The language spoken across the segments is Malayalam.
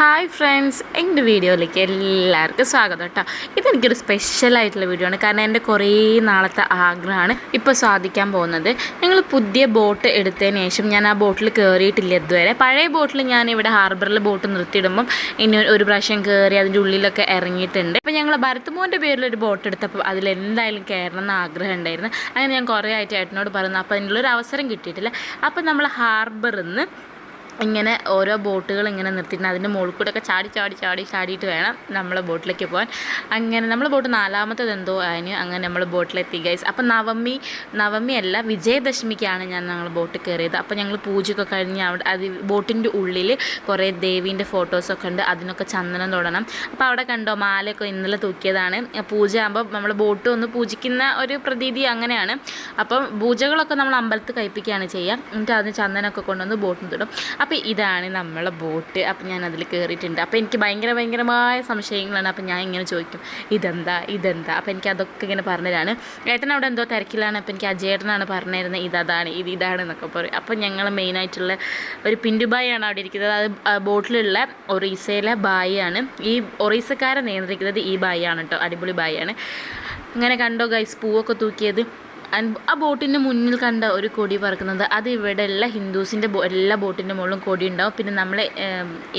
ഹായ് ഫ്രണ്ട്സ് എന്റെ വീഡിയോയിലേക്ക് എല്ലാവർക്കും സ്വാഗതം കേട്ടോ. ഇതെനിക്കൊരു സ്പെഷ്യലായിട്ടുള്ള വീഡിയോ ആണ്. കാരണം എന്റെ കുറേ നാളത്തെ ആഗ്രഹമാണ് ഇപ്പോൾ സാധിക്കാൻ പോകുന്നത്. ഞങ്ങൾ പുതിയ ബോട്ട് എടുത്തതിന് ശേഷം ഞാൻ ആ ബോട്ടിൽ കയറിയിട്ടില്ല ഇതുവരെ. പഴയ ബോട്ടിൽ ഞാൻ ഇവിടെ ഹാർബറിൽ ബോട്ട് നിർത്തിയിടുമ്പം ഇനി ഒരു പ്രാവശ്യം കയറി അതിന്റെ ഉള്ളിലൊക്കെ ഇറങ്ങിയിട്ടുണ്ട്. അപ്പോൾ ഞങ്ങൾ ഭരത്മോന്റെ പേരിൽ ഒരു ബോട്ട് എടുത്തപ്പോൾ അതിൽ എന്തായാലും കയറണം എന്ന് ആഗ്രഹം ഉണ്ടായിരുന്നു. അങ്ങനെ ഞാൻ കുറേ ആയിട്ട് ഏട്ടനോട് പറയുന്നു അപ്പോൾ അതിനുള്ളൊരു അവസരം കിട്ടിയിട്ടില്ല. അപ്പോൾ നമ്മൾ ഹാർബറിൽ നിന്ന് ഇങ്ങനെ ഓരോ ബോട്ടുകൾ ഇങ്ങനെ നിർത്തിയിട്ട് അതിന്റെ മുകളിൽ കൂടെ ഒക്കെ ചാടി ചാടി ചാടി ചാടിയിട്ട് വേണം നമ്മളെ ബോട്ടിലേക്ക് പോകാൻ. അങ്ങനെ നമ്മളെ ബോട്ട് നാലാമത്തത് എന്തോ അതിന് അങ്ങനെ നമ്മൾ ബോട്ടിലെത്തി ഗൈസ് അപ്പം നവമി നവമി അല്ല വിജയദശമിക്കാണ് ഞാൻ ഞങ്ങൾ ബോട്ട് കയറിയത്. അപ്പോൾ ഞങ്ങൾ പൂജയൊക്കെ കഴിഞ്ഞ് അവിടെ അത് ബോട്ടിന്റെ ഉള്ളിൽ കുറേ ദേവീന്റെ ഫോട്ടോസൊക്കെ ഉണ്ട്. അതിനൊക്കെ ചന്ദനം തൊടണം. അപ്പോൾ അവിടെ കണ്ടോ മാലയൊക്കെ ഇന്നലെ തൂക്കിയതാണ്. പൂജ ആകുമ്പോൾ നമ്മൾ ബോട്ട് ഒന്ന് പൂജിക്കുന്ന ഒരു പ്രതീതി അങ്ങനെയാണ്. അപ്പം പൂജകളൊക്കെ നമ്മൾ അമ്പലത്തിൽ കഴിപ്പിക്കുകയാണ് ചെയ്യുക. എന്നിട്ട് അതിന് ചന്ദനമൊക്കെ കൊണ്ടുവന്ന് ബോട്ടിന് തൊടും അപ്പോൾ ഇതാണ് നമ്മളെ ബോട്ട്. അപ്പോൾ ഞാൻ അതിൽ കയറിയിട്ടുണ്ട് അപ്പോൾ എനിക്ക് ഭയങ്കര ഭയങ്കരമായ സംശയങ്ങളാണ്. അപ്പോൾ ഞാൻ ഇങ്ങനെ ചോദിക്കും ഇതെന്താ? ഇതെന്താ? അപ്പോൾ എനിക്ക് അതൊക്കെ ഇങ്ങനെ പറഞ്ഞുതരാണ് ഏട്ടൻ അവിടെ എന്തോ തിരക്കിലാണ്. അപ്പോൾ എനിക്ക് അജയേട്ടനാണ് പറഞ്ഞിരുന്നത് ഇതാണ് ഇത് ഇതാണ് എന്നൊക്കെ പറയും. അപ്പോൾ ഞങ്ങൾ മെയിനായിട്ടുള്ള ഒരു പിൻഡുബായാണ് അവിടെ ഇരിക്കുന്നത്. അത് ബോട്ടിലുള്ള ഒറീസയിലെ ബായിയാണ്. ഈ ഒറീസക്കാരെ നിയന്ത്രിക്കുന്നത് ഈ ബായിയാണ് കേട്ടോ. അടിപൊളി ബായിയാണ്. അങ്ങനെ കണ്ടോ ഗൈസ് പൂവൊക്കെ തൂക്കിയത്? ആ ബോട്ടിന്റെ മുന്നിൽ കണ്ട ഒരു കൊടി പറക്കുന്നത് അത് ഇവിടെയുള്ള ഹിന്ദുസിന്റെ എല്ലാ ബോട്ടിന്റെ മുകളിലും കൊടി ഉണ്ടാവും. പിന്നെ നമ്മളെ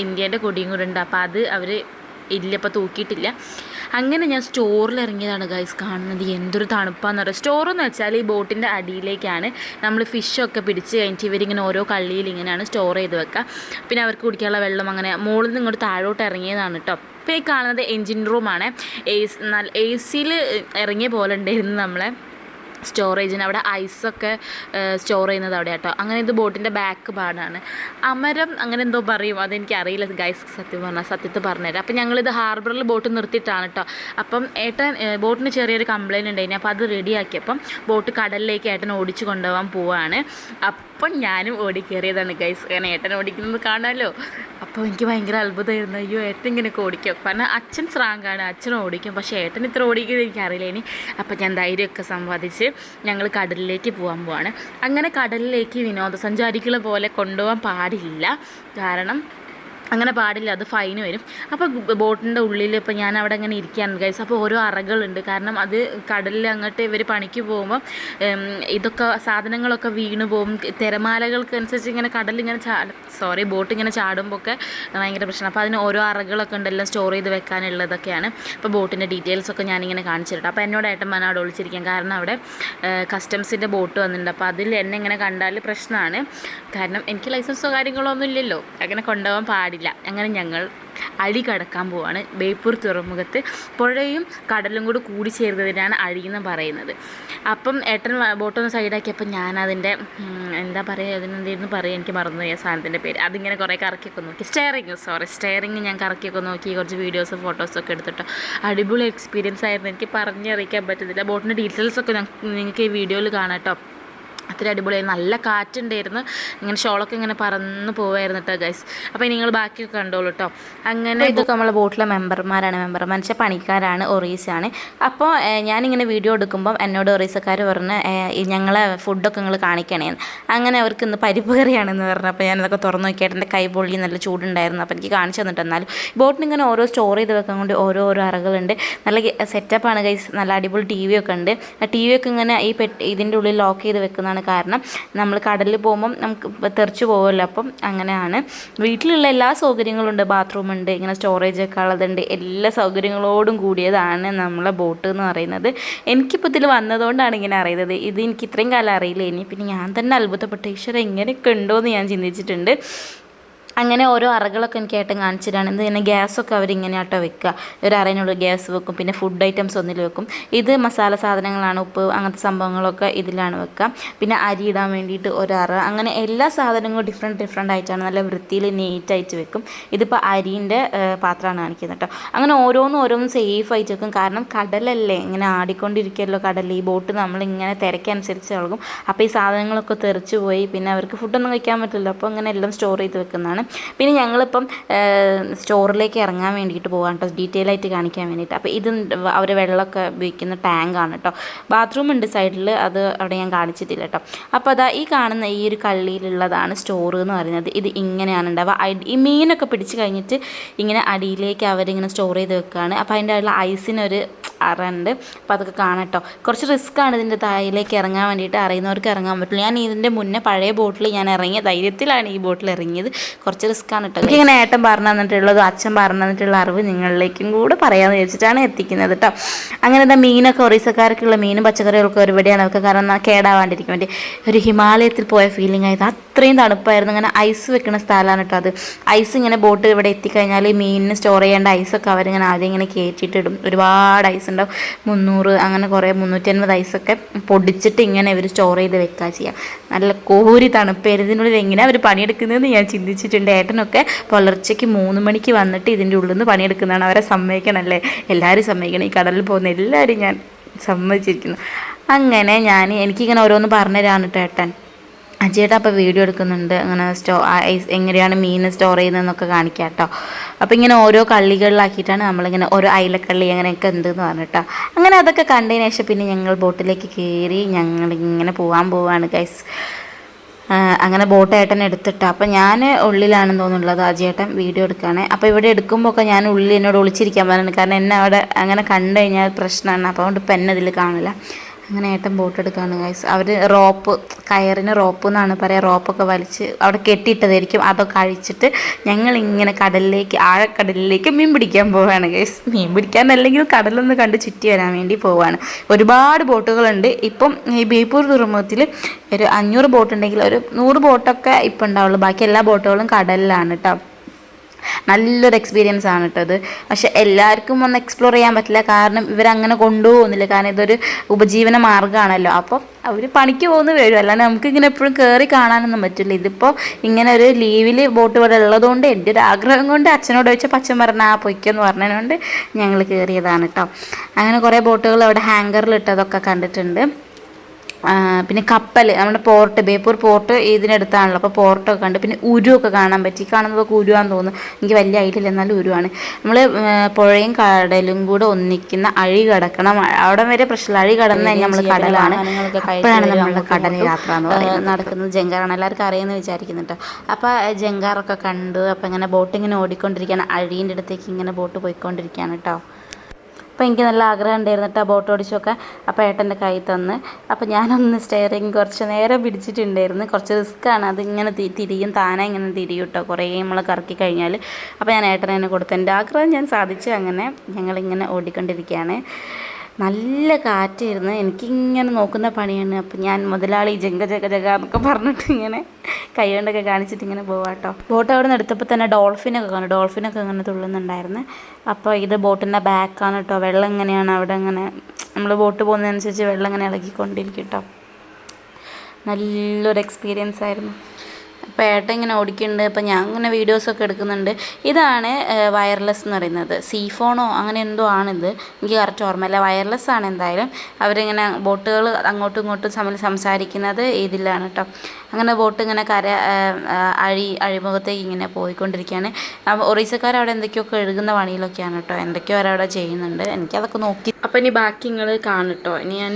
ഇന്ത്യയുടെ കൊടിയും കൂടെ ഉണ്ട്. അപ്പോൾ അത് അവർ ഇല്ല ഇപ്പോൾ തൂക്കിയിട്ടില്ല. അങ്ങനെ ഞാൻ സ്റ്റോറിൽ ഇറങ്ങിയതാണ് ഗൈസ് കാണുന്നത്. എന്തൊരു തണുപ്പാന്ന് പറയുക സ്റ്റോറെന്ന് വെച്ചാൽ ഈ ബോട്ടിന്റെ അടിയിലേക്കാണ് നമ്മൾ ഫിഷൊക്കെ പിടിച്ച് കഴിഞ്ഞിട്ട് ഇവരിങ്ങനെ ഓരോ കള്ളിയിൽ ഇങ്ങനെയാണ് സ്റ്റോർ ചെയ്ത് വെക്കുക പിന്നെ അവർക്ക് കുടിക്കാനുള്ള വെള്ളം അങ്ങനെ മുകളിൽ നിന്ന് ഇങ്ങോട്ട് താഴോട്ട് ഇറങ്ങിയതാണ് കേട്ടോ ഇപ്പോൾ ഈ കാണുന്നത് എൻജിൻ റൂമാണ് എ നല്ല എ സിയിൽ ഇറങ്ങിയ പോലെ ഉണ്ടായിരുന്നു നമ്മളെ. സ്റ്റോറേജിന് അവിടെ ഐസൊക്കെ സ്റ്റോർ ചെയ്യുന്നത് അവിടെ കേട്ടോ. അങ്ങനെ ഇത് ബോട്ടിന്റെ ബാക്ക് പാടാണ്. അമരം അങ്ങനെ എന്തോ പറയും അതെനിക്ക് അറിയില്ല ഗൈസ് സത്യം പറഞ്ഞാൽ സത്യത്തിൽ പറഞ്ഞുതരാം. അപ്പം ഞങ്ങളിത് ഹാർബറിൽ ബോട്ട് നിർത്തിയിട്ടാണ് കേട്ടോ. അപ്പം ഏട്ടൻ ബോട്ടിന് ചെറിയൊരു കംപ്ലയിന്റ് ഉണ്ടായിരുന്നു അപ്പോൾ അത് റെഡിയാക്കിയപ്പം ബോട്ട് കടലിലേക്ക് ഏട്ടൻ ഓടിച്ചു കൊണ്ടുപോകാൻ പോവാണ്. അപ്പം ഞാനും ഓടിക്കേറിയതാണ് ഗൈസ് കാരണം ഏട്ടൻ ഓടിക്കുന്നത് കാണാമല്ലോ അപ്പോൾ എനിക്ക് ഭയങ്കര അത്ഭുതമായിരുന്നു. അയ്യോ ഏട്ടൻ ഇങ്ങനെയൊക്കെ ഓടിക്കും. കാരണം അച്ഛൻ സ്ട്രാങ്കാണ് അച്ഛൻ ഓടിക്കും. പക്ഷേ ഏട്ടൻ ഇത്ര ഓടിക്കുന്നത് എനിക്കറിയില്ല ഇനി. അപ്പോൾ ഞാൻ ധൈര്യമൊക്കെ സമ്പാദിച്ച് ഞങ്ങൾ കടലിലേക്ക് പോകാൻ പോവാണ്. അങ്ങനെ കടലിലേക്ക് വിനോദസഞ്ചാരികളെ പോലെ കൊണ്ടുപോകാൻ പാടില്ല. കാരണം അങ്ങനെ പാടില്ല അത് ഫൈൻ വരും. അപ്പോൾ ബോട്ടിന്റെ ഉള്ളിൽ ഇപ്പോൾ ഞാൻ അവിടെ അങ്ങനെ ഇരിക്കുകയാണ് ഗൈസ് അപ്പോൾ ഓരോ അറകളുണ്ട്. കാരണം അത് കടലിൽ അങ്ങോട്ട് ഇവർ പണിക്ക് പോകുമ്പോൾ ഇതൊക്കെ സാധനങ്ങളൊക്കെ വീണ് പോകും. തിരമാലകൾക്ക് അനുസരിച്ച് ഇങ്ങനെ കടലിൽ ഇങ്ങനെ ചാ സോറി ബോട്ട് ഇങ്ങനെ ചാടുമ്പോൾ ഒക്കെ ഭയങ്കര പ്രശ്നം. അപ്പോൾ അതിന് ഓരോ അറകളൊക്കെ ഉണ്ടെല്ലാം സ്റ്റോർ ചെയ്ത് വെക്കാനുള്ളതൊക്കെയാണ്. അപ്പോൾ ബോട്ടിന്റെ ഡീറ്റെയിൽസ് ഒക്കെ ഞാനിങ്ങനെ കാണിച്ചിട്ടുണ്ട് അപ്പോൾ എന്നോട് ഏട്ടൻ മന അവിടെ ഒളിച്ചിരിക്കാം കാരണം അവിടെ കസ്റ്റംസിന്റെ ബോട്ട് വന്നിട്ടുണ്ട്. അപ്പോൾ അതിൽ എന്നെ ഇങ്ങനെ കണ്ടാൽ പ്രശ്നമാണ് കാരണം എനിക്ക് ലൈസൻസോ കാര്യങ്ങളോ ഒന്നും ഇല്ലല്ലോ. അങ്ങനെ കൊണ്ടുപോകാൻ പാടില്ല. അങ്ങനെ ഞങ്ങൾ അഴി കടക്കാൻ പോവാണ്. ബേപ്പൂർ തുറമുഖത്ത് പുഴയും കടലും കൂടി കൂടി ചേർന്നതിനാണ് അഴി എന്ന് പറയുന്നത്. അപ്പം ഏട്ടൻ ബോട്ടൊന്ന് സൈഡാക്കിയപ്പോൾ ഞാനതിന്റെ എന്താ പറയുക അതിനെന്തായിരുന്നു പറയുക എനിക്ക് മറന്നുപോയി സാധനത്തിന്റെ പേര്. അതിങ്ങനെ കുറേ കറക്കിയൊക്കെ നോക്കി. സ്റ്റെയറിങ് സോറി സ്റ്റെയറിങ് ഞാൻ കറക്കിയൊക്കെ നോക്കി കുറച്ച് വീഡിയോസും ഫോട്ടോസൊക്കെ എടുത്തിട്ടോ. അടിപൊളി എക്സ്പീരിയൻസ് ആയിരുന്നു. എനിക്ക് പറഞ്ഞറിയിക്കാൻ പറ്റുന്നില്ല. ബോട്ടിന്റെ ഡീറ്റെയിൽസ് ഒക്കെ നിങ്ങൾക്ക് ഈ വീഡിയോയിൽ കാണാം കേട്ടോ അത്ര അടിപൊളിയായി. നല്ല കാറ്റുണ്ടായിരുന്നു. ഇങ്ങനെ ഷോളൊക്കെ ഇങ്ങനെ പറന്ന് പോവായിരുന്നു കേട്ടോ ഗൈസ് അപ്പോൾ നിങ്ങൾ ബാക്കിയൊക്കെ കണ്ടോളൂ കേട്ടോ അങ്ങനെ ഇതൊക്കെ നമ്മളെ ബോട്ടിലെ മെമ്പർമാരാണ്. മെമ്പർമാർ വെച്ചാൽ പണിക്കാരാണ്. ഒറീസാണ്. അപ്പോൾ ഞാനിങ്ങനെ വീഡിയോ എടുക്കുമ്പം എന്നോട് ഒറീസക്കാർ പറഞ്ഞ് ഞങ്ങളെ ഫുഡൊക്കെ നിങ്ങൾ കാണിക്കണേന്ന്. അങ്ങനെ അവർക്ക് ഇന്ന് പരിപ്പ് കറിയാണെന്ന് പറഞ്ഞപ്പോൾ ഞാനതൊക്കെ തുറന്നു നോക്കിയിട്ട് എന്റെ കൈ പൊള്ളി നല്ല ചൂടുണ്ടായിരുന്നു. അപ്പോൾ എനിക്ക് കാണിച്ചു തന്നിട്ട് എന്നാലും ബോട്ടിന് ഇങ്ങനെ ഓരോ സ്റ്റോർ ചെയ്ത് വെക്കാൻ കൊണ്ട് ഓരോ ഓരോ അറകളുണ്ട്. നല്ല സെറ്റപ്പാണ് ഗൈസ് നല്ല അടിപൊളി ടി വി ഒക്കെ ഉണ്ട്. ആ ടി വി ഒക്കെ ഇങ്ങനെ ഈ പെട്ടി ഇതിന്റെ ഉള്ളിൽ ലോക്ക് ചെയ്ത് വെക്കുന്നതാണ് കാരണം നമ്മൾ കടലിൽ പോകുമ്പം നമുക്ക് തെറിച്ച് പോകുമല്ലോ അപ്പം അങ്ങനെയാണ്. വീട്ടിലുള്ള എല്ലാ സൗകര്യങ്ങളും ഉണ്ട് ബാത്റൂം ഉണ്ട് ഇങ്ങനെ സ്റ്റോറേജ് ഒക്കെ ഉള്ളതുണ്ട്. എല്ലാ സൗകര്യങ്ങളോടും കൂടിയതാണ് നമ്മളെ ബോട്ട് എന്ന് പറയുന്നത്. എനിക്കിപ്പോൾ ഇതിൽ വന്നതുകൊണ്ടാണ് ഇങ്ങനെ അറിയുന്നത്. ഇത് എനിക്ക് ഇത്രയും കാലം അറിയില്ല. ഇനി പിന്നെ ഞാൻ തന്നെ അത്ഭുതപ്പെട്ട ഈശ്വരം എങ്ങനെയൊക്കെ ഉണ്ടോ എന്ന് ഞാൻ ചിന്തിച്ചിട്ടുണ്ട്. അങ്ങനെ ഓരോ അറകളൊക്കെ എനിക്ക് ഏട്ടൻ കാണിച്ചിട്ടാണ്. ഇത് തന്നെ ഗ്യാസൊക്കെ അവരിങ്ങനെ ആട്ടോ വെക്കുക. ഒരു അറേനുള്ള ഗ്യാസ് വെക്കും. പിന്നെ ഫുഡ് ഐറ്റംസ് ഒന്നിൽ വെക്കും. ഇത് മസാല സാധനങ്ങളാണ്. ഉപ്പ് അങ്ങനത്തെ സംഭവങ്ങളൊക്കെ ഇതിലാണ് വെക്കുക. പിന്നെ അരി ഇടാൻ വേണ്ടിയിട്ട് ഒരു അറ. അങ്ങനെ എല്ലാ സാധനങ്ങളും ഡിഫറെന്റ് ഡിഫറെന്റ് ആയിട്ടാണ് നല്ല വൃത്തിയിൽ നീറ്റായിട്ട് വെക്കും. ഇതിപ്പോൾ അരീന്റെ പാത്രമാണ് കാണിക്കുന്നത് കേട്ടോ. അങ്ങനെ ഓരോന്നും ഓരോന്നും സേഫ് ആയിട്ട് വെക്കും. കാരണം കടലല്ലേ? ഇങ്ങനെ ആടിക്കൊണ്ടിരിക്കുമല്ലോ കടൽ. ഈ ബോട്ട് നമ്മളിങ്ങനെ തിരക്കനുസരിച്ച് ഇളകും. അപ്പോൾ ഈ സാധനങ്ങളൊക്കെ തെറിച്ച് പോയി. പിന്നെ അവർക്ക് ഫുഡൊന്നും കഴിക്കാൻ പറ്റില്ല അപ്പോൾ അങ്ങനെ എല്ലാം സ്റ്റോർ ചെയ്ത് വെക്കുന്നതാണ്. ആണ് പിന്നെ ഞങ്ങളിപ്പം സ്റ്റോറിലേക്ക് ഇറങ്ങാൻ വേണ്ടിയിട്ട് പോകാം കേട്ടോ. ഡീറ്റെയിൽ ആയിട്ട് കാണിക്കാൻ വേണ്ടിയിട്ട്. അപ്പോൾ ഇത് അവർ വെള്ളമൊക്കെ ഉപയോഗിക്കുന്ന ആണ് കേട്ടോ. ബാത്റൂം ഉണ്ട് സൈഡിൽ. അത് അവിടെ ഞാൻ കാണിച്ചിട്ടില്ല കേട്ടോ. അപ്പോൾ അതാ ഈ കാണുന്ന ഈ ഒരു കള്ളിയിലുള്ളതാണ് സ്റ്റോർ എന്ന് പറയുന്നത്. ഇത് ഇങ്ങനെയാണ് ഉണ്ടാവുക. ഈ മീനൊക്കെ പിടിച്ച് കഴിഞ്ഞിട്ട് ഇങ്ങനെ അടിയിലേക്ക് അവരിങ്ങനെ സ്റ്റോർ ചെയ്ത് വെക്കുകയാണ് അപ്പോൾ അതിന്റെ ഉള്ള ഐസിനൊരു അറുണ്ട് അപ്പോൾ അതൊക്കെ കാണാം കേട്ടോ കുറച്ച് റിസ്ക്കാണ് ഇതിന്റെ താഴേക്ക് ഇറങ്ങാൻ വേണ്ടിയിട്ട് അറിയുന്നവർക്ക് ഇറങ്ങാൻ പറ്റില്ല ഞാൻ ഇതിന്റെ മുന്നേ പഴയ ബോട്ടിൽ ഞാൻ ഇറങ്ങിയ ധൈര്യത്തിലാണ് ഈ ബോട്ടിൽ ഇറങ്ങിയത്. കുറച്ച് റിസ്ക്കാണ് കേട്ടോ എനിക്ക് ഇങ്ങനെ ഏട്ടൻ പറഞ്ഞു തന്നിട്ടുള്ളതും അച്ഛൻ പറഞ്ഞു തന്നിട്ടുള്ള അറിവ് നിങ്ങളിലേക്കും കൂടെ പറയാമെന്ന് വെച്ചിട്ടാണ് എത്തിക്കുന്നത് കേട്ടോ അങ്ങനെ എന്താ മീനൊക്കെ ഒറീസക്കാർക്കുള്ള മീനും പച്ചക്കറികളൊക്കെ ഒരുപടിയാണ് അവർക്ക് കാരണം കേടാവാണ്ടിരിക്കാൻ വേണ്ടി. ഒരു ഹിമാലയത്തിൽ പോയ ഫീലിംഗ് ആയത് അത്രയും തണുപ്പായിരുന്നു. അങ്ങനെ ഐസ് വെക്കുന്ന സ്ഥലമാണ് കേട്ടോ അത്. ഐസ് ഇങ്ങനെ ബോട്ട് ഇവിടെ എത്തിക്കഴിഞ്ഞാൽ മീനിന് സ്റ്റോർ ചെയ്യേണ്ട ഐസൊക്കെ അവരിങ്ങനെ ആദ്യം ഇങ്ങനെ കയറ്റിയിട്ടിടും ഒരുപാട് ഐസ് ഉണ്ടാവും മുന്നൂറ് അങ്ങനെ കുറേ മുന്നൂറ്റൻപത് ഐസൊക്കെ പൊടിച്ചിട്ട് ഇങ്ങനെ ഇവർ സ്റ്റോർ ചെയ്ത് വെക്കുക ചെയ്യുക നല്ല കോരി തണുപ്പേരതിനുള്ളിൽ എങ്ങനെ അവർ പണിയെടുക്കുന്നതെന്ന് ഞാൻ ചിന്തിച്ചിട്ടുണ്ട്. ഏട്ടനൊക്കെ പുലർച്ചയ്ക്ക് മൂന്ന് മണിക്ക് വന്നിട്ട് ഇതിന്റെ ഉള്ളിൽ നിന്ന് പണിയെടുക്കുന്നതാണ്. അവരെ സമ്മതിക്കണമല്ലേ? എല്ലാവരും സമ്മതിക്കണം. ഈ കടലിൽ പോകുന്ന എല്ലാവരും ഞാൻ സമ്മതിച്ചിരിക്കുന്നു. അങ്ങനെ ഞാൻ എനിക്കിങ്ങനെ ഓരോന്ന് പറഞ്ഞു തരാണ് കേട്ടോ ഏട്ടൻ. അജയേട്ട അപ്പോൾ വീഡിയോ എടുക്കുന്നുണ്ട്. അങ്ങനെ സ്റ്റോ എങ്ങനെയാണ് മീൻ സ്റ്റോർ ചെയ്യുന്നതെന്നൊക്കെ കാണിക്കാം കേട്ടോ അപ്പോൾ ഇങ്ങനെ ഓരോ കള്ളികളിലാക്കിയിട്ടാണ് നമ്മളിങ്ങനെ ഓരോ അയിലക്കള്ളി അങ്ങനെയൊക്കെ ഉണ്ടെന്ന് പറഞ്ഞിട്ടോ. അങ്ങനെ അതൊക്കെ കണ്ടതിന് ശേഷം പിന്നെ ഞങ്ങൾ ബോട്ടിലേക്ക് കയറി ഞങ്ങളിങ്ങനെ പോകാൻ പോവാണ് ഗൈസ് അങ്ങനെ ബോട്ട് ഏട്ടൻ എടുത്തിട്ട്. അപ്പോൾ ഞാൻ ഉള്ളിലാണെന്ന് തോന്നുന്നുള്ളത് അജയേട്ടൻ വീഡിയോ എടുക്കുകയാണ് അപ്പോൾ ഇവിടെ എടുക്കുമ്പോൾ ഒക്കെ ഞാൻ ഉള്ളിൽ എന്നോട് ഒളിച്ചിരിക്കാൻ പറയുന്നുണ്ട് കാരണം എന്നെ അവിടെ അങ്ങനെ കണ്ടു കഴിഞ്ഞാൽ പ്രശ്നമാണ്. അപ്പോൾ അതുകൊണ്ട് ഇപ്പം എന്നെ ഇതിൽ കാണില്ല. അങ്ങനെ ഏട്ടൻ ബോട്ട് എടുക്കുകയാണ് ഗൈസ് അവർ റോപ്പ് കയറിന് റോപ്പ് എന്നാണ് പറയുക റോപ്പൊക്കെ വലിച്ച് അവിടെ കെട്ടിയിട്ടതായിരിക്കും. അതൊക്കെ അഴിച്ചിട്ട് ഞങ്ങൾ ഇങ്ങനെ കടലിലേക്ക് ആഴക്കടലിലേക്ക് മീൻ പിടിക്കാൻ പോവുകയാണ് ഗൈസ് മീൻ പിടിക്കാൻ അല്ലെങ്കിൽ കടലൊന്ന് കണ്ട് ചുറ്റി വരാൻ വേണ്ടി പോവുകയാണ് ഒരുപാട് ബോട്ടുകളുണ്ട് ഇപ്പം ഈ ബേപ്പൂർ തുറമുഖത്തിൽ ഒരു അഞ്ഞൂറ് ബോട്ടുണ്ടെങ്കിൽ ഒരു നൂറ് ബോട്ടൊക്കെ ഇപ്പം ഉണ്ടാവുള്ളൂ. ബാക്കി എല്ലാ ബോട്ടുകളും കടലിലാണ് കേട്ടോ നല്ലൊരു എക്സ്പീരിയൻസ് ആണ് കേട്ടത് പക്ഷെ എല്ലാവർക്കും ഒന്ന് എക്സ്പ്ലോർ ചെയ്യാൻ പറ്റില്ല. കാരണം ഇവരങ്ങനെ കൊണ്ടുപോകുന്നില്ല. കാരണം ഇതൊരു ഉപജീവന മാർഗമാണല്ലോ. അപ്പോൾ അവർ പണിക്ക് പോകുന്ന വരും. അല്ലാണ്ട് നമുക്ക് ഇങ്ങനെ എപ്പോഴും കയറി കാണാനൊന്നും പറ്റില്ല. ഇതിപ്പോൾ ഇങ്ങനെ ഒരു ലീവിൽ ബോട്ട് ഇവിടെ ഉള്ളതുകൊണ്ട് എന്റെ ഒരു ആഗ്രഹം കൊണ്ട് അച്ഛനോട് ചോദിച്ചപ്പോൾ അച്ഛൻ പറഞ്ഞ ആ പൊയ്ക്കെന്ന് പറഞ്ഞതുകൊണ്ട് ഞങ്ങൾ കയറിയതാണ് കേട്ടോ അങ്ങനെ കുറേ ബോട്ടുകൾ അവിടെ ഹാങ്കറിൽ ഇട്ടതൊക്കെ കണ്ടിട്ടുണ്ട്. പിന്നെ കപ്പൽ നമ്മുടെ പോർട്ട് ബേപ്പൂർ പോർട്ട് ഇതിനടുത്താണല്ലോ. അപ്പോൾ പോർട്ടൊക്കെ കണ്ട് പിന്നെ ഉരുവൊക്കെ കാണാൻ പറ്റി. കാണുന്നതൊക്കെ ഉരുവാന്ന് തോന്നുന്നു. എനിക്ക് വലിയ ഐഡിയ എന്നാലും ഉരുവാണ്. നമ്മൾ പുഴയും കടലും കൂടെ ഒന്നിക്കുന്ന അഴി കടക്കണം. അവിടെ വരെ പ്രശ്നമില്ല. അഴി കടന്ന് കഴിഞ്ഞാൽ നമ്മൾ കടലാണ്. അപ്പോഴാണ് നമ്മളുടെ കടൽ യാത്ര എന്ന് പറയുന്നത്. നടക്കുന്നത് ജങ്കാറാണ് എല്ലാവർക്കും അറിയുമെന്ന് വിചാരിക്കുന്നുണ്ട് അപ്പോൾ ജങ്കാറൊക്കെ കണ്ടു അപ്പോൾ ഇങ്ങനെ ബോട്ട് ഇങ്ങനെ ഓടിക്കൊണ്ടിരിക്കുകയാണ്. അഴീന്റെ അടുത്തേക്ക് ഇങ്ങനെ ബോട്ട് പോയിക്കൊണ്ടിരിക്കുകയാണ് കേട്ടോ അപ്പോൾ എനിക്ക് നല്ല ആഗ്രഹം ഉണ്ടായിരുന്നു കേട്ടോ ബോട്ട് ഓടിച്ചൊക്കെ അപ്പോൾ ഏട്ടന്റെ കൈ തന്ന്. അപ്പോൾ ഞാനൊന്ന് സ്റ്റെയറിങ് കുറച്ച് നേരം പിടിച്ചിട്ടുണ്ടായിരുന്നു. കുറച്ച് റിസ്ക്കാണ് അതിങ്ങനെ തിരിയും താനെ ഇങ്ങനെ തിരിയും കേട്ടോ കുറേ നമ്മൾ കറക്കി കഴിഞ്ഞാൽ അപ്പോൾ ഞാൻ ഏട്ടനെ തന്നെ കൊടുത്തു. എന്റെ ആഗ്രഹം ഞാൻ സാധിച്ചു അങ്ങനെ ഞങ്ങളിങ്ങനെ ഓടിക്കൊണ്ടിരിക്കുകയാണ്. നല്ല കാറ്റായിരുന്നു. എനിക്കിങ്ങനെ നോക്കുന്ന പണിയാണ്. അപ്പം ഞാൻ മുതലാളി ജഗ ജഗ ജഗ എന്നൊക്കെ പറഞ്ഞിട്ട് ഇങ്ങനെ കൈ കൊണ്ടൊക്കെ കാണിച്ചിട്ട് ഇങ്ങനെ പോവാട്ടോ ബോട്ട് അവിടെ നിന്ന് എടുത്തപ്പോൾ തന്നെ ഡോൾഫിനൊക്കെ കാണും. ഡോൾഫിനൊക്കെ ഇങ്ങനെ തുള്ളുന്നുണ്ടായിരുന്നു. അപ്പോൾ ഇത് ബോട്ടിന്റെ ബാക്കാണ് കേട്ടോ വെള്ളം എങ്ങനെയാണ് അവിടെ ഇങ്ങനെ നമ്മൾ ബോട്ട് പോകുന്നതനുസരിച്ച് വെള്ളം ഇങ്ങനെ ഇളകിക്കൊണ്ടിരിക്കും കേട്ടോ നല്ലൊരു എക്സ്പീരിയൻസ് ആയിരുന്നു. അപ്പോൾ ഏട്ടൻ ഇങ്ങനെ ഓടിക്കുന്നുണ്ട് അപ്പോൾ ഞാൻ ഇങ്ങനെ വീഡിയോസൊക്കെ എടുക്കുന്നുണ്ട്. ഇതാണ് വയർലെസ് എന്ന് പറയുന്നത്. സീ ഫോണോ അങ്ങനെ എന്തോ ആണിത്. എനിക്ക് കറക്റ്റ് ഓർമ്മയില്ല. വയർലെസ് ആണ് എന്തായാലും. അവരിങ്ങനെ ബോട്ടുകൾ അങ്ങോട്ടും ഇങ്ങോട്ടും തമ്മിൽ സംസാരിക്കുന്നത് ഇതിലാണ് കേട്ടോ അങ്ങനെ ബോട്ട് ഇങ്ങനെ കര അഴി അഴിമുഖത്തേക്ക് ഇങ്ങനെ പോയിക്കൊണ്ടിരിക്കുകയാണ്. ഒറീസക്കാർ അവിടെ എന്തൊക്കെയോ കഴുകുന്ന പണിയിലൊക്കെയാണ് കേട്ടോ എന്തൊക്കെയോ അവരവിടെ ചെയ്യുന്നുണ്ട്. എനിക്കതൊക്കെ നോക്കി അപ്പോൾ ഇനി ബാക്കി നിങ്ങൾ കാണട്ടോ. ഇനി ഞാൻ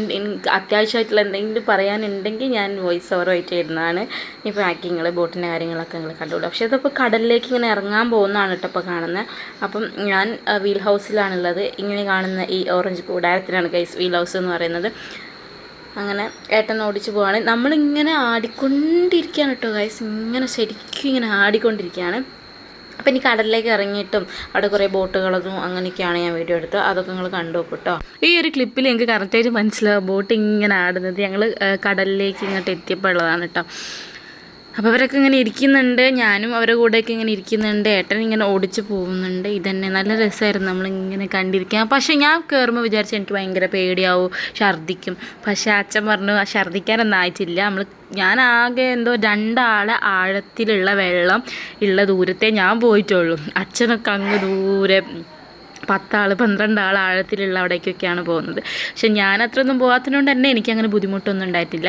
അത്യാവശ്യമായിട്ടുള്ള എന്തെങ്കിലും പറയാനുണ്ടെങ്കിൽ ഞാൻ വോയിസ് ഓവർ ആയിട്ട് ചെയ്യുന്നതാണ് ഇനി ബാക്കി നിങ്ങൾ ബോട്ടിന്റെ കാര്യങ്ങളൊക്കെ നിങ്ങൾ കണ്ടുകൂടും പക്ഷേ ഇതിപ്പോൾ കടലിലേക്ക് ഇങ്ങനെ ഇറങ്ങാൻ പോകുന്നതാണ് കേട്ടോ ഇപ്പോൾ കാണുന്നത് അപ്പം ഞാൻ വീൽ ഹൗസിലാണുള്ളത് ഇങ്ങനെ കാണുന്ന ഈ ഓറഞ്ച് കൂടാരത്തിലാണ് ഗൈസ് വീൽ ഹൗസ് എന്ന് പറയുന്നത്. അങ്ങനെ ഏട്ടൻ ഓടിച്ച് പോവാണ്. നമ്മളിങ്ങനെ ആടിക്കൊണ്ടിരിക്കുകയാണ് കേട്ടോ ഗൈസ് ഇങ്ങനെ ശരിക്കും ഇങ്ങനെ ആടിക്കൊണ്ടിരിക്കുകയാണ്. അപ്പം ഇനി കടലിലേക്ക് ഇറങ്ങിയിട്ടും അവിടെ കുറേ ബോട്ടുകളതും അങ്ങനെയൊക്കെയാണ് ഞാൻ വീഡിയോ എടുത്തത്. അതൊക്കെ നിങ്ങൾ കണ്ടു കേട്ടോ ഈ ഒരു ക്ലിപ്പിൽ എനിക്ക് കറക്റ്റായിട്ട് മനസ്സിലാവും. ബോട്ട് ഇങ്ങനെ ആടുന്നത് ഞങ്ങൾ കടലിലേക്ക് ഇങ്ങോട്ട് എത്തിയപ്പോൾ ഉള്ളതാണ് കേട്ടോ അപ്പോൾ അവരൊക്കെ ഇങ്ങനെ ഇരിക്കുന്നുണ്ട്. ഞാനും അവരുടെ കൂടെയൊക്കെ ഇങ്ങനെ ഇരിക്കുന്നുണ്ട്. ഏട്ടൻ ഇങ്ങനെ ഓടിച്ച് പോകുന്നുണ്ട്. ഇതന്നെ നല്ല രസമായിരുന്നു നമ്മളിങ്ങനെ കണ്ടിരിക്കാൻ. പക്ഷേ ഞാൻ കയറുമ്പോൾ വിചാരിച്ചു എനിക്ക് ഭയങ്കര പേടിയാവും ഛർദ്ദിക്കും. പക്ഷേ അച്ഛൻ പറഞ്ഞു "ആ, ഛർദ്ദിക്കാനൊന്നും ആയിട്ടില്ല. നമ്മൾ ഞാൻ ആകെ എന്തോ രണ്ടാളെ ആഴത്തിലുള്ള വെള്ളം ഉള്ള ദൂരത്തെ ഞാൻ പോയിട്ടുള്ളൂ. അച്ഛനൊക്കെ അങ്ങ് ദൂരെ പത്താൾ പന്ത്രണ്ട് ആൾ ആഴത്തിലുള്ള അവിടേക്കൊക്കെയാണ് പോകുന്നത്. പക്ഷെ ഞാൻ അത്രയൊന്നും പോകാത്തതുകൊണ്ട് തന്നെ എനിക്കങ്ങനെ ബുദ്ധിമുട്ടൊന്നും ഉണ്ടായിട്ടില്ല.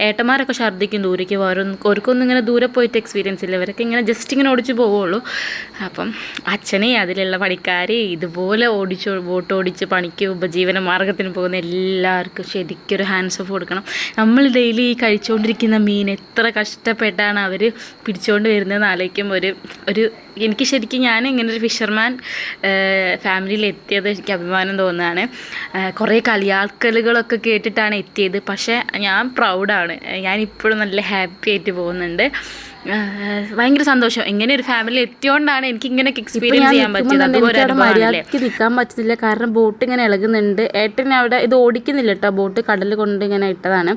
ഏട്ടന്മാരൊക്കെ ഛർദ്ദിക്കും ദൂരേക്ക് പോകാറും അവർക്കൊന്നും ഇങ്ങനെ ദൂരെ പോയിട്ട് എക്സ്പീരിയൻസ് ഇല്ല. ഇവരൊക്കെ ഇങ്ങനെ ജസ്റ്റ് ഇങ്ങനെ ഓടിച്ച് പോവുള്ളൂ. അപ്പം അച്ഛനെ അതിലുള്ള പണിക്കാരെ ഇതുപോലെ ഓടിച്ച് ബോട്ട് ഓടിച്ച് പണിക്ക് ഉപജീവന മാർഗത്തിന് പോകുന്ന എല്ലാവർക്കും ശരിക്കും ഒരു ഹാൻഡ്സ് ഓഫ് കൊടുക്കണം. നമ്മൾ ഡെയിലി ഈ കഴിച്ചുകൊണ്ടിരിക്കുന്ന മീൻ എത്ര കഷ്ടപ്പെട്ടാണ് അവർ പിടിച്ചുകൊണ്ട് വരുന്നതെന്ന് ആലോചിക്കുമ്പോൾ ഒരു ഒരു എനിക്ക് ശരിക്കും ഞാൻ ഇങ്ങനെ ഒരു ഫിഷർമാൻ ഫാമിലിയിൽ എത്തിയത് എനിക്ക് അഭിമാനം തോന്നുകയാണ്. കുറേ കളിയാക്കലുകളൊക്കെ കേട്ടിട്ടാണ് എത്തിയത്. പക്ഷേ ഞാൻ പ്രൗഡാണ് ഞാൻ ഇപ്പോഴും നല്ല ഹാപ്പി ആയിട്ട് പോകുന്നുണ്ട്. ഭയങ്കര സന്തോഷം. ഇങ്ങനെ ഒരു ഫാമിലി എത്തിയോണ്ടാണ് എനിക്ക് ഇങ്ങനെ എക്സ്പീരിയൻസ് ചെയ്യാൻ പറ്റിയത്. അതുപോലെ മര്യാദയ്ക്ക് നിൽക്കാൻ പറ്റുന്നില്ല. കാരണം ബോട്ട് ഇങ്ങനെ ഇളകുന്നുണ്ട്. ഏട്ടൻ അവിടെ ഇത് ഓടിക്കുന്നില്ല കേട്ടോ ബോട്ട് കടൽ കൊണ്ട് ഇങ്ങനെ ഇട്ടതാണ്.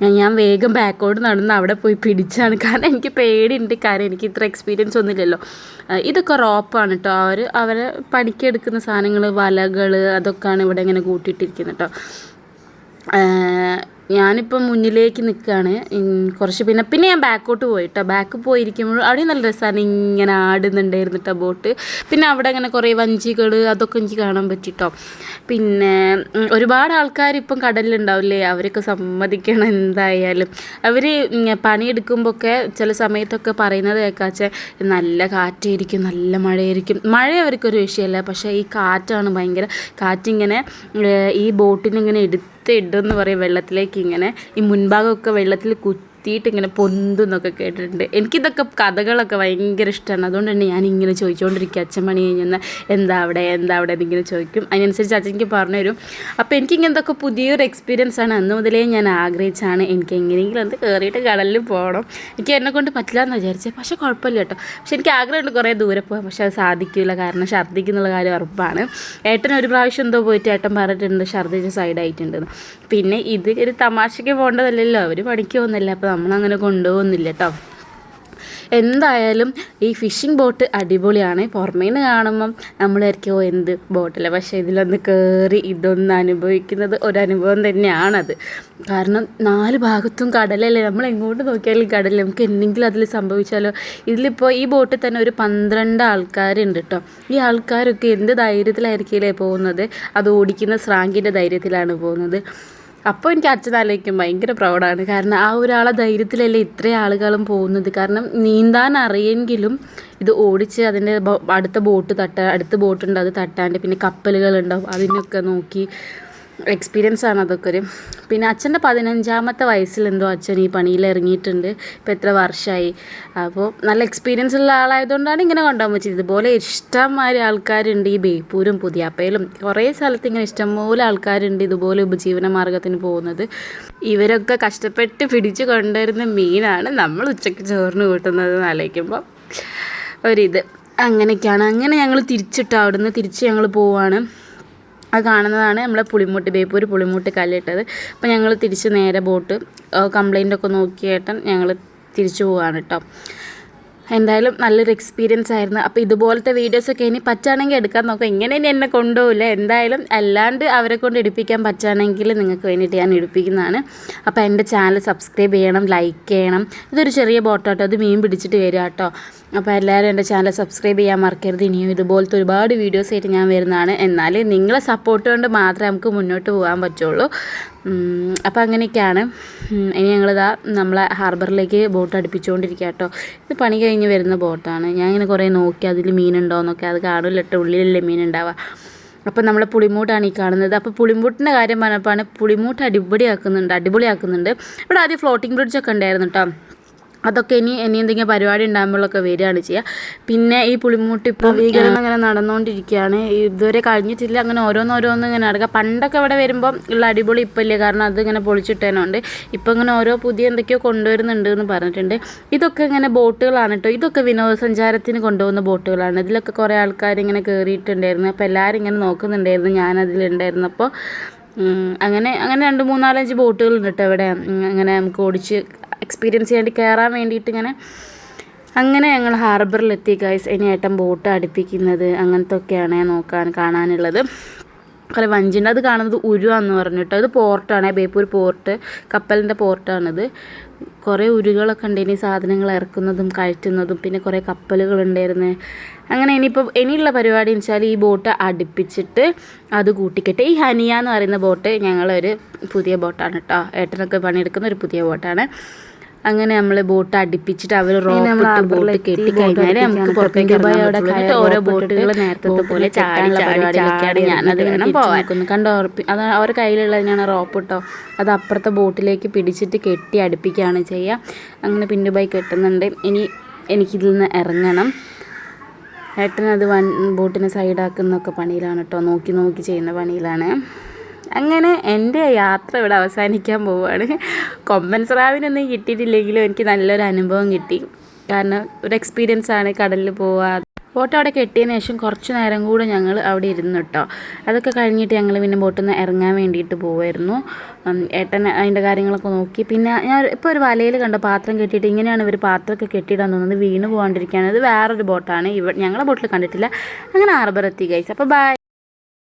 ഞാൻ- വേഗം ബാക്കോട്ട് നടന്ന് അവിടെ പോയി പിടിച്ചാണ്. കാരണം എനിക്ക് പേടിയുണ്ട്. കാരണം എനിക്ക് ഇത്ര എക്സ്പീരിയൻസ് ഒന്നുമില്ലല്ലോ. ഇതൊക്കെ റോപ്പാണ് കേട്ടോ അവർ അവരെ പണിക്കെടുക്കുന്ന സാധനങ്ങൾ വലകൾ അതൊക്കെയാണ് ഇവിടെ ഇങ്ങനെ കൂട്ടിയിട്ടിരിക്കുന്നത് കേട്ടോ ഞാനിപ്പം മുന്നിലേക്ക് നിൽക്കുകയാണ് കുറച്ച് പിന്നെ പിന്നെ ഞാൻ ബാക്കോട്ട് പോയിട്ടോ. ബാക്ക് പോയിരിക്കുമ്പോൾ അവിടെ നല്ല രസമാണ് ഇങ്ങനെ ആടുന്നുണ്ടായിരുന്നു കേട്ടോ ബോട്ട്. പിന്നെ അവിടെ അങ്ങനെ കുറേ വഞ്ചികൾ അതൊക്കെ എനിക്ക് കാണാൻ പറ്റിട്ടോ. പിന്നെ ഒരുപാട് ആൾക്കാർ ഇപ്പം കടലിലുണ്ടാവില്ലേ? അവരൊക്കെ സമ്മതിക്കണം എന്തായാലും. അവർ പണിയെടുക്കുമ്പോഴൊക്കെ ചില സമയത്തൊക്കെ പറയുന്നത് കേൾക്കാച്ചാൽ നല്ല കാറ്റായിരിക്കും നല്ല മഴയായിരിക്കും. മഴ അവർക്കൊരു വിഷയമല്ല പക്ഷേ ഈ കാറ്റാണ് ഭയങ്കര കാറ്റിങ്ങനെ ഈ ബോട്ടിനിങ്ങനെ എടുത്ത് ഇടുമെന്ന് പറയും. വെള്ളത്തിലേക്ക് ഇങ്ങനെ ഈ മുൻഭാഗമൊക്കെ വെള്ളത്തിൽ കുത്തിയിട്ട് ഇങ്ങനെ പൊന്തുന്നൊക്കെ കേട്ടിട്ടുണ്ട്. എനിക്കിതൊക്കെ കഥകളൊക്കെ ഭയങ്കര ഇഷ്ടമാണ് അതുകൊണ്ട് തന്നെ ഞാൻ ഇങ്ങനെ ചോദിച്ചുകൊണ്ടിരിക്കുക അച്ഛൻ പണി കഴിഞ്ഞാൽ എന്താ അവിടെ എന്താ അവിടെ എന്നിങ്ങനെ ചോദിക്കും. അതിനനുസരിച്ച് അച്ഛൻ എനിക്ക് പറഞ്ഞു തരും അപ്പോൾ എനിക്ക് ഇങ്ങനത്തൊക്കെ പുതിയൊരു എക്സ്പീരിയൻസ് ആണ്. അന്ന് മുതലേ ഞാൻ ആഗ്രഹിച്ചാണ് എനിക്ക് എങ്ങനെയെങ്കിലും ഒന്ന് കയറിയിട്ട് കടലിൽ പോകണം എനിക്ക് എന്നെ കൊണ്ട് പറ്റില്ല എന്ന് വിചാരിച്ചത് പക്ഷേ കുഴപ്പമില്ല കേട്ടോ. പക്ഷെ എനിക്ക് ആഗ്രഹമുണ്ട് കുറേ ദൂരെ പോകാൻ. പക്ഷേ അത് സാധിക്കില്ല. കാരണം ഛർദ്ദിക്കുന്നുള്ള കാര്യം ഉറപ്പാണ്. ഏട്ടൻ ഒരു പ്രാവശ്യം എന്തോ പോയിട്ട് ഏട്ടൻ പറഞ്ഞിട്ടുണ്ട് ഛർദ്ദിച്ച് സൈഡായിട്ടുണ്ടെന്ന് പിന്നെ ഇത് ഒരു തമാശയ്ക്ക് പോകേണ്ടതല്ലല്ലോ. അവർ പണിക്ക് പോകുന്നില്ല അപ്പോൾ നമ്മളങ്ങനെ കൊണ്ടുപോകുന്നില്ല കേട്ടോ എന്തായാലും ഈ ഫിഷിംഗ് ബോട്ട് അടിപൊളിയാണ്. പുറമേ നിന്ന് കാണുമ്പം നമ്മൾ ഓ എന്ത് ബോട്ടല്ല? പക്ഷേ ഇതിലൊന്ന് കയറി ഇതൊന്ന് അനുഭവിക്കുന്നത് ഒരനുഭവം തന്നെയാണത്. കാരണം നാല് ഭാഗത്തും കടലല്ലേ? നമ്മൾ എങ്ങോട്ട് നോക്കിയാലും കടൽ നമുക്ക് എന്തെങ്കിലും അതിൽ സംഭവിച്ചാലോ? ഇതിലിപ്പോൾ ഈ ബോട്ടിൽ തന്നെ ഒരു പന്ത്രണ്ട് ആൾക്കാരുണ്ട് കേട്ടോ ഈ ആൾക്കാരൊക്കെ എന്ത് ധൈര്യത്തിലായിരിക്കില്ലേ പോകുന്നത്? അത് ഓടിക്കുന്ന സ്രാങ്കിന്റെ ധൈര്യത്തിലാണ് പോകുന്നത്. അപ്പോൾ എനിക്ക് അച്ഛൻ ആലോചിക്കും ഭയങ്കര പ്രൗഡാണ്. കാരണം ആ ഒരാളെ ധൈര്യത്തിലല്ലേ ഇത്രയും ആളുകളും പോകുന്നത്? കാരണം നീന്താൻ അറിയെങ്കിലും ഇത് ഓടിച്ച് അതിന്റെ അടുത്ത ബോട്ട് തട്ട അടുത്ത ബോട്ടുണ്ട് അത് തട്ടാണ്ട് പിന്നെ കപ്പലുകളുണ്ടാവും. അതിനൊക്കെ നോക്കി എക്സ്പീരിയൻസ് ആണ് അതൊക്കെ ഒരു. പിന്നെ അച്ഛന്റെ പതിനഞ്ചാമത്തെ വയസ്സിൽ എന്തോ അച്ഛൻ ഈ പണിയിൽ ഇറങ്ങിയിട്ടുണ്ട്. ഇപ്പം എത്ര വർഷമായി അപ്പോൾ നല്ല എക്സ്പീരിയൻസ് ഉള്ള ആളായതുകൊണ്ടാണ് ഇങ്ങനെ കൊണ്ടുപോകാൻ പറ്റിയത്. ഇതുപോലെ ഇഷ്ടംമാതിരി ആൾക്കാരുണ്ട് ഈ ബേപ്പൂരും പുതിയാപ്പയിലും. കുറേ സ്ഥലത്ത് ഇങ്ങനെ ഇഷ്ടംപോലെ ആൾക്കാരുണ്ട് ഇതുപോലെ ഉപജീവന മാർഗത്തിന് പോകുന്നത്. ഇവരൊക്കെ കഷ്ടപ്പെട്ട് പിടിച്ചു കൊണ്ടുവരുന്ന മീനാണ് നമ്മൾ ഉച്ചയ്ക്ക് ചോറിന് കൂട്ടുന്നത് എന്ന് ആലോചിക്കുമ്പോൾ ഒരിത്. അങ്ങനെയൊക്കെയാണ്. അങ്ങനെ ഞങ്ങൾ തിരിച്ചിട്ട് അവിടുന്ന് തിരിച്ച് ഞങ്ങൾ പോവാണ്. അത് കാണുന്നതാണ് നമ്മൾ പുളിമൂട്ട് ബേപ്പൂർ പുളിമൂട്ട് കല്ലിട്ടത്. അപ്പോൾ ഞങ്ങൾ തിരിച്ച് നേരെ ബോട്ട് കംപ്ലൈന്റ് ഒക്കെ നോക്കിയേട്ടൻ ഞങ്ങൾ തിരിച്ചു പോവാണ് കേട്ടോ എന്തായാലും നല്ലൊരു എക്സ്പീരിയൻസ് ആയിരുന്നു. അപ്പോൾ ഇതുപോലത്തെ വീഡിയോസൊക്കെ ഇനി പറ്റുകയാണെങ്കിൽ എടുക്കാൻ നോക്കാം. ഇങ്ങനെ ഇനി എന്നെ കൊണ്ടുപോകില്ല എന്തായാലും അല്ലാണ്ട് അവരെ കൊണ്ട് എടുപ്പിക്കാൻ പറ്റുകയാണെങ്കിൽ നിങ്ങൾക്ക് വേണ്ടിയിട്ട് ഞാൻ എടുപ്പിക്കുന്നതാണ് അപ്പോൾ എന്റെ ചാനൽ സബ്സ്ക്രൈബ് ചെയ്യണം ലൈക്ക് ചെയ്യണം. ഇതൊരു ചെറിയ ബോട്ടാട്ടോ അത് മീൻ പിടിച്ചിട്ട് വരിക കേട്ടോ. അപ്പോൾ എല്ലാവരും എന്റെ ചാനൽ സബ്സ്ക്രൈബ് ചെയ്യാൻ മറക്കരുത്. ഇനിയും ഇതുപോലത്തെ ഒരുപാട് വീഡിയോസ് ആയിട്ട് ഞാൻ വരുന്നതാണ്. എന്നാൽ നിങ്ങളെ സപ്പോർട്ട് കൊണ്ട് മാത്രമേ നമുക്ക് മുന്നോട്ട് പോകാൻ പറ്റുള്ളൂ. അപ്പോൾ അങ്ങനെയൊക്കെയാണ്. ഇനി ഞങ്ങളിതാ നമ്മളെ ഹാർബറിലേക്ക് ബോട്ട് അടുപ്പിച്ചുകൊണ്ടിരിക്കുക കേട്ടോ ഇത് പണി കഴിഞ്ഞ് വരുന്ന ബോട്ടാണ്. ഞാൻ ഇങ്ങനെ കുറേ നോക്കി അതിൽ മീനുണ്ടോയെന്നൊക്കെ അത് കാണില്ല കേട്ടോ ഉള്ളിലല്ലേ മീനുണ്ടാവുക അപ്പം അപ്പോൾ നമ്മളെ പുളിമൂട്ടാണ് ഈ കാണുന്നത്. അപ്പോൾ പുളിമൂട്ടിന്റെ കാര്യം പറഞ്ഞപ്പോഴാണ് പുളിമൂട്ട് അടിപൊളിയാക്കുന്നുണ്ട് അടിപൊളിയാക്കുന്നുണ്ട്. ഇവിടെ ആദ്യം ഫ്ലോട്ടിംഗ് ബ്രിഡ്ജൊക്കെ ഉണ്ടായിരുന്നു കേട്ടോ അതൊക്കെ ഇനി ഇനി എന്തെങ്കിലും പരിപാടി ഉണ്ടാകുമ്പോഴൊക്കെ വരികയാണ് ചെയ്യുക. പിന്നെ ഈ പുളിമൂട്ടി ഇപ്പോൾ നവീകരണം ഇങ്ങനെ നടന്നുകൊണ്ടിരിക്കുകയാണ്. ഇതുവരെ കഴിഞ്ഞിട്ടില്ല. അങ്ങനെ ഓരോന്നോരോന്ന് ഇങ്ങനെ നടക്കുക. പണ്ടൊക്കെ ഇവിടെ വരുമ്പോൾ ഉള്ള അടിപൊളി ഇപ്പം ഇല്ല? കാരണം അത് ഇങ്ങനെ പൊളിച്ചിട്ടേനുണ്ട്. ഇപ്പം ഇങ്ങനെ ഓരോ പുതിയ എന്തൊക്കെയോ കൊണ്ടുവരുന്നുണ്ട് എന്ന് പറഞ്ഞിട്ടുണ്ട്. ഇതൊക്കെ ഇങ്ങനെ ബോട്ടുകളാണ് കേട്ടോ. ഇതൊക്കെ വിനോദസഞ്ചാരത്തിന് കൊണ്ടുപോകുന്ന ബോട്ടുകളാണ്. ഇതിലൊക്കെ കുറേ ആൾക്കാർ ഇങ്ങനെ കയറിയിട്ടുണ്ടായിരുന്നു അപ്പോൾ എല്ലാവരും ഇങ്ങനെ നോക്കുന്നുണ്ടായിരുന്നു. ഞാനതിലുണ്ടായിരുന്നപ്പോൾ അങ്ങനെ അങ്ങനെ രണ്ട് മൂന്നാലഞ്ച് ബോട്ടുകളുണ്ട് കേട്ടോ ഇവിടെ. അങ്ങനെ നമുക്ക് ഓടിച്ച് എക്സ്പീരിയൻസ് ചെയ്യാൻ കയറാൻ വേണ്ടിയിട്ട് ഇങ്ങനെ അങ്ങനെ ഞങ്ങൾ ഹാർബറിലെത്തി ഗൈസ് ഇനി ഏട്ടൻ ബോട്ട് അടുപ്പിക്കുന്നത് അങ്ങനത്തെ ഒക്കെയാണ് നോക്കാൻ കാണാനുള്ളത്. കുറേ വഞ്ചിന്റെ അത് കാണുന്നത് ഉരുവാന്ന് പറഞ്ഞിട്ട്. അത് പോർട്ടാണ് ബേപ്പൂർ പോർട്ട് കപ്പലിന്റെ പോർട്ടാണിത് കുറേ ഉരുകളൊക്കെ ഉണ്ടായിരുന്നു സാധനങ്ങൾ ഇറക്കുന്നതും കയറ്റുന്നതും പിന്നെ കുറേ കപ്പലുകളുണ്ടായിരുന്നു അങ്ങനെ ഇനിയിപ്പോൾ ഇനിയുള്ള പരിപാടി എന്ന് വെച്ചാൽ ഈ ബോട്ട് അടുപ്പിച്ചിട്ട് അത് കൂട്ടിക്കെട്ടെ. ഈ ഹനിയ എന്ന് പറയുന്ന ബോട്ട് ഞങ്ങളൊരു പുതിയ ബോട്ടാണ് കേട്ടോ. ഏട്ടനൊക്കെ പണിയെടുക്കുന്ന ഒരു പുതിയ ബോട്ടാണ്. അങ്ങനെ നമ്മൾ ബോട്ട് അടുപ്പിച്ചിട്ട് അവർ റോപ്പിട്ട് ബോട്ട് കെട്ടി കഴിഞ്ഞാൽ നമുക്ക് പുറത്തേക്ക് ഓരോ ബോട്ടുകൾ നേരത്തെ പോലെ ചാടി പരിപാടിയിലൊക്കെയാണ് ഞാനത് വേണം പോകാൻ കണ്ടോ അത് അവരുടെ കയ്യിലുള്ളതിനാണ് റോപ്പ് കേട്ടോ അത് അപ്പുറത്തെ ബോട്ടിലേക്ക് പിടിച്ചിട്ട് കെട്ടി അടുപ്പിക്കുകയാണ് ചെയ്യുക. അങ്ങനെ പിന്നുബായി കെട്ടുന്നുണ്ട്. ഇനി എനിക്കിതിൽ നിന്ന് ഇറങ്ങണം. ഏട്ടനത് വൺ ബോട്ടിനെ സൈഡാക്കുന്നൊക്കെ പണിയിലാണ് കേട്ടോ നോക്കി നോക്കി ചെയ്യുന്ന പണിയിലാണ്. അങ്ങനെ എന്റെ യാത്ര ഇവിടെ അവസാനിക്കാൻ പോവുകയാണ് കൊമ്പൻ സ്രാവിനൊന്നും കിട്ടിയിട്ടില്ലെങ്കിലും എനിക്ക് നല്ലൊരു അനുഭവം കിട്ടി. കാരണം ഒരു എക്സ്പീരിയൻസ് ആണ് കടലിൽ പോവുക ബോട്ട് അവിടെ കെട്ടിയതിന് ശേഷം കുറച്ച് നേരം കൂടെ ഞങ്ങൾ അവിടെ ഇരുന്നു കേട്ടോ അതൊക്കെ കഴിഞ്ഞിട്ട് ഞങ്ങൾ പിന്നെ ബോട്ടിൽ നിന്ന് ഇറങ്ങാൻ വേണ്ടിയിട്ട് പോവായിരുന്നു. ഏട്ടൻ അതിന്റെ കാര്യങ്ങളൊക്കെ നോക്കി. പിന്നെ ഞാൻ ഇപ്പോൾ ഒരു വലയിൽ കണ്ട പാത്രം കെട്ടിയിട്ട് ഇങ്ങനെയാണ് ഇവർ പാത്രമൊക്കെ കെട്ടിയിടാൻ തോന്നുന്നത് വീണ് പോകാണ്ടിരിക്കുകയാണ് ഇത് വേറൊരു ബോട്ടാണ് ഇവ ഞങ്ങളെ ബോട്ടിൽ കണ്ടിട്ടില്ല. അങ്ങനെ ആർബർ എത്തി ഗൈസ് അപ്പോൾ ബൈ